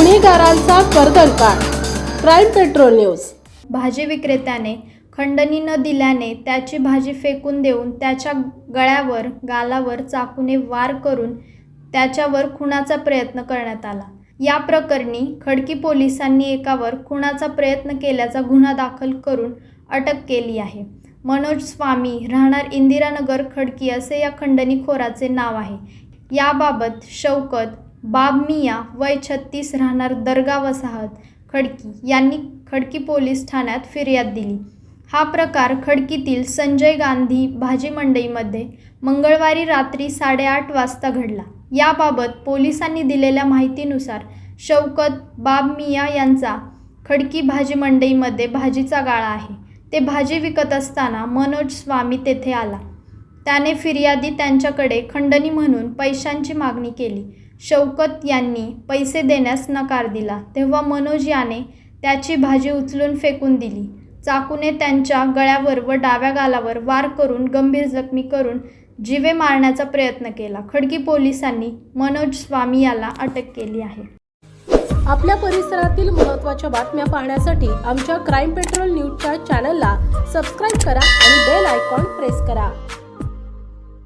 गुन्हेगारांचा कर्दनकाळ crime patrol news. भाजी विक्रेत्याने खंडणी न दिल्याने त्याची भाजी फेकून देऊन त्याच्या गळ्यावर गालावर चाकूने वार करून त्याच्यावर खुनाचा प्रयत्न करण्यात आला. या प्रकरणी खडकी पोलिसांनी एकावर खुनाचा प्रयत्न केल्याचा गुन्हा दाखल करून अटक केली आहे. मनोज स्वामी राहणार इंदिरानगर खडकी असे या खंडणीखोराचे नाव आहे. याबाबत शौकत बाब मिया वय छत्तीस राहणार दर्गा वसाहत खडकी यांनी खडकी पोलीस ठाण्यात फिर्याद दिली. हा प्रकार खडकीतील संजय गांधी भाजी मंडईमध्ये मंगळवारी रात्री साडेआठ वाजता घडला. याबाबत पोलिसांनी दिलेल्या माहितीनुसार शौकत बाब मिया यांचा खडकी भाजी मंडईमध्ये भाजीचा गाळा आहे. ते भाजी विकत असताना मनोज स्वामी तेथे आला. त्याने फिर्यादी त्यांच्याकडे खंडणी म्हणून पैशांची मागणी केली. शौकत यांनी पैसे देण्यास नकार दिला. तेव्हा मनोज याने त्याची भाजी उचलून फेकून दिली. चाकूने त्यांच्या गळ्यावर व डाव्या गालावर वार करून गंभीर जखमी करून जिवे मारण्याचा प्रयत्न केला. खडकी पोलिसांनी मनोज स्वामी याला अटक केली आहे. आपल्या परिसरातील महत्त्वाच्या बातम्या पाहण्यासाठी आमच्या क्राईम पेट्रोल न्यूजच्या चॅनलला सबस्क्राईब करा आणि बेल आयकॉन प्रेस करा.